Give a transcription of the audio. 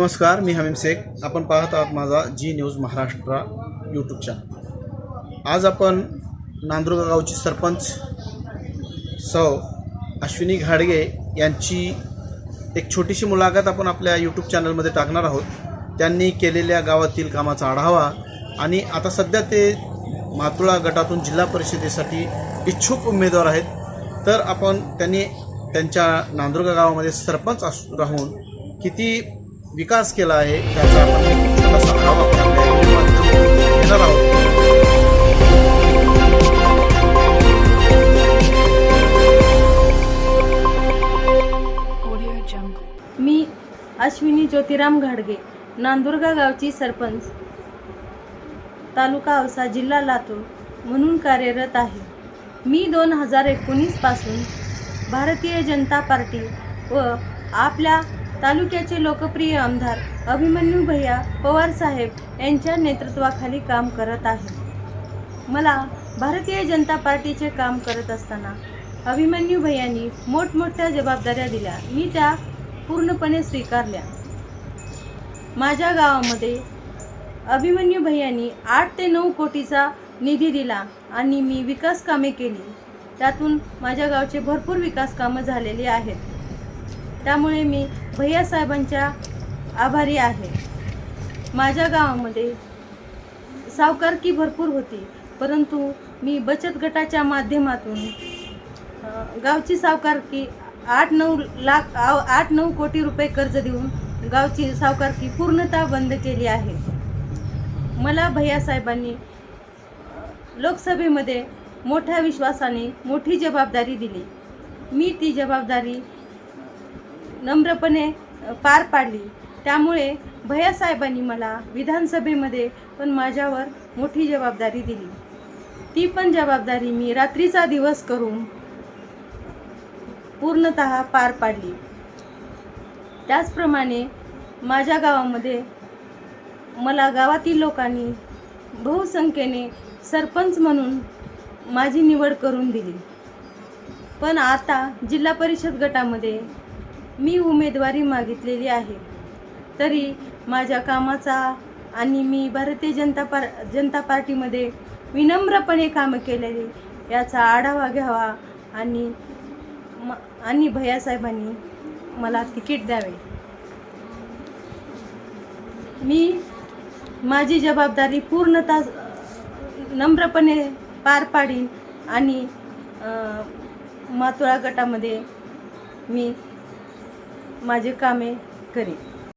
नमस्कार मी हमीम शेख. आपण पाहत आहात माझा Zee news Maharashtra YouTube channel आज आपण नांदुरगा गावची सरपंच सौ अश्विनी घाडगे यांची एक छोटीशी मुलाखत आपण आपल्या यूट्यूब चॅनलमध्ये टाकणार आहोत. त्यांनी केलेल्या गावातील कामाचा आढावा आणि आता सध्या ते मातुळा गटातून जिल्हा परिषदेसाठी इच्छुक उमेदवार आहेत. तर आपण त्यांनी त्यांच्या नांदुरगा गावामध्ये सरपंच असू राहून किती विकास केला आहे त्याचा आपण एक छोटासा आढावा घेणार आहोत. मी अश्विनी ज्योतिराम घाडगे नांदुर्गा गावची सरपंच. तालुका औसा जिल्हा लातूर म्हणून कार्यरत आहे. मी दोन हजार एकोणीसपासून भारतीय जनता पार्टी व आपल्या तालुक्याचे लोकप्रिय आमदार अभिमन्यू भैया पवारसाहेब यांच्या नेतृत्वाखाली काम करत आहे मला भारतीय जनता पार्टीचे काम करत असताना अभिमन्यू भैयांनी मोठमोठ्या जबाबदाऱ्या दिल्या. मी त्या पूर्णपणे स्वीकारल्या. माझ्या गावामध्ये अभिमन्यू भैयांनी आठ ते नऊ कोटीचा निधी दिला आणि मी विकास कामे केली. त्यातून माझ्या गावचे भरपूर विकास कामं झालेली आहेत. त्यामुळे मी भैयासाहेबांच्या आभारी आहे. माझ्या गावामध्ये सावकारकी भरपूर होती परंतु मी बचत गटाच्या माध्यमातून गावची सावकारकी आठ नऊ लाख आव- आठ नऊ कोटी रुपये कर्ज देऊन गावची सावकारकी पूर्णतः बंद केली आहे. मला भैयासाहेबांनी लोकसभेमध्ये मोठ्या विश्वासाने मोठी जबाबदारी दिली. मी ती जबाबदारी नम्रपणे पार पाडली. त्यामुळे भैयासाहेबांनी मला विधानसभेमध्ये पण माझ्यावर मोठी जबाबदारी दिली. ती पण जबाबदारी मी रात्रीचा दिवस करून पूर्णत पार पाडली. त्याचप्रमाणे माझ्या गावामध्ये मला गावातील लोकांनी बहुसंख्येने सरपंच म्हणून माझी निवड करून दिली. पण आता जिल्हा परिषद गटामध्ये मी उमेदवारी मागितलेली आहे. तरी माझ्या कामाचा आणि मी भारतीय जनता पार जनता पार्टीमध्ये विनम्रपणे कामं केलेली याचा आढावा घ्यावा आणि म आणि भैयासाहेबांनी मला तिकीट द्यावे. मी माझी जबाबदारी पूर्णतः नम्रपणे पार पाडीन आणि मातुळा गटामध्ये मी माझे कामे करीन.